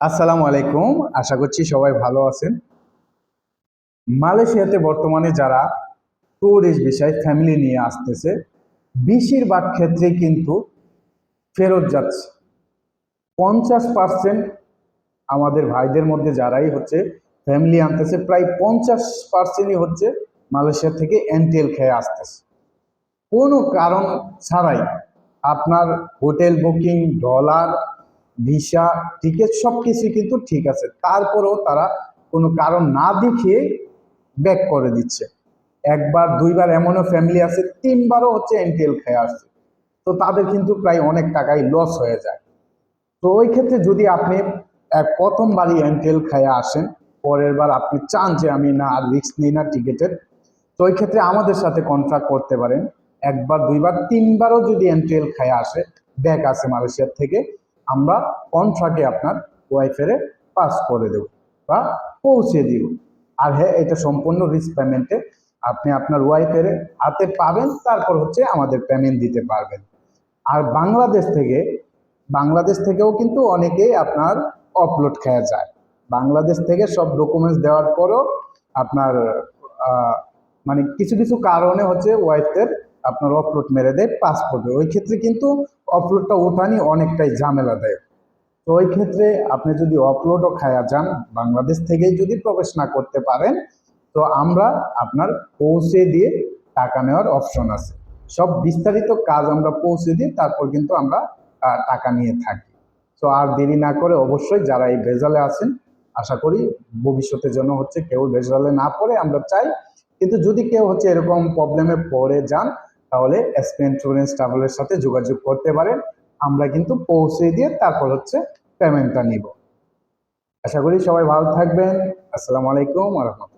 আসসালামু আলাইকুম। আশা করছি সবাই ভালো আছেন। মালয়েশিয়াতে বর্তমানে যারা ট্যুরিস্ট বিষয় ফ্যামিলি নিয়ে আসতেছে, বেশিরভাগ ক্ষেত্রে কিন্তু ফেরত যাচ্ছে। পঞ্চাশ পার্সেন্ট আমাদের ভাইদের মধ্যে যারাই হচ্ছে ফ্যামিলি আনতেছে, প্রায় পঞ্চাশ পার্সেন্টই হচ্ছে মালয়েশিয়া থেকে এনটেল খেয়ে আসতেছে। কোনো কারণ ছাড়াই আপনার hotel booking, dollar visa ticket সব কিছুই কিন্তু ঠিক আছে। তারপরেও তারা কোনো কারণ না দেখিয়ে ব্যাক করে দিচ্ছে। একবার, দুইবার এমনও ফ্যামিলি আছে, তিনবারও হচ্ছে এনটিএল খেয়ে আসছে। তো তাদের কিন্তু প্রায় অনেক টাকাই লস হয়ে যায়। তো ওই ক্ষেত্রে যদি আপনি প্রথমবারই এনটিএল খেয়ে আসেন, পরের বার আপনি চান যে আমি না আর রিস্ক নিই না টিকিটের তো ওই ক্ষেত্রে আমাদের সাথে কন্ট্রাক্ট করতে পারেন। একবার, দুইবার, তিনবারও যদি এনটিএল খেয়ে আসে ব্যাক আসে মালয়েশিয়ার থেকে আমরা কন্ট্রাক্টে আপনার ওয়াইফেরে পাস করে দেব বা পৌঁছে দিব। আর হ্যাঁ এটা সম্পূর্ণ রিস্ক পেমেন্টে আপনি আপনার ওয়াইফের হাতে পাবেন, তারপর হচ্ছে আমাদের পেমেন্ট দিতে পারবেন। আর বাংলাদেশ থেকে, বাংলাদেশ থেকেও কিন্তু অনেকেই আপনার আপলোড খেয়া যায়। বাংলাদেশ থেকে সব ডকুমেন্টস দেওয়ার পরও আপনার মানে কিছু কিছু কারণে হচ্ছে ওয়াইফদের আপনার অপলোড মেরে দেয় পাসপোর্টে ওই ক্ষেত্রে কিন্তু অপলোডটা ওঠানি অনেকটাই ঝামেলা দেয় তো ওই ক্ষেত্রে আপনি যদি অপলোডও খায়া যান, বাংলাদেশ থেকেই যদি প্রবেশ না করতে পারেন, তো আমরা আপনার পৌঁছে দিয়ে টাকা নেওয়ার অপশন আছে। সব বিস্তারিত কাজ আমরা পৌঁছে দিই তারপর কিন্তু আমরা টাকা নিয়ে থাকি। তো আর দেরি না করে অবশ্যই যারা এই ভেজালে আছেন, আশা করি ভবিষ্যতে যেন হচ্ছে কেউ ভেজালে না পড়ে, আমরা চাই। কিন্তু যদি কেউ হচ্ছে এরকম প্রবলেমে পড়ে যান তাহলে এসপিএন ট্যুরেন্স ট্রাভেলের সাথে যোগাযোগ করতে পারেন। আমরা কিন্তু পৌঁছে দিয়ে তারপর হচ্ছে পেমেন্টটা নিব। আশা করি সবাই ভালো থাকবেন। আসসালামু আলাইকুম রহমতুল্লাহ।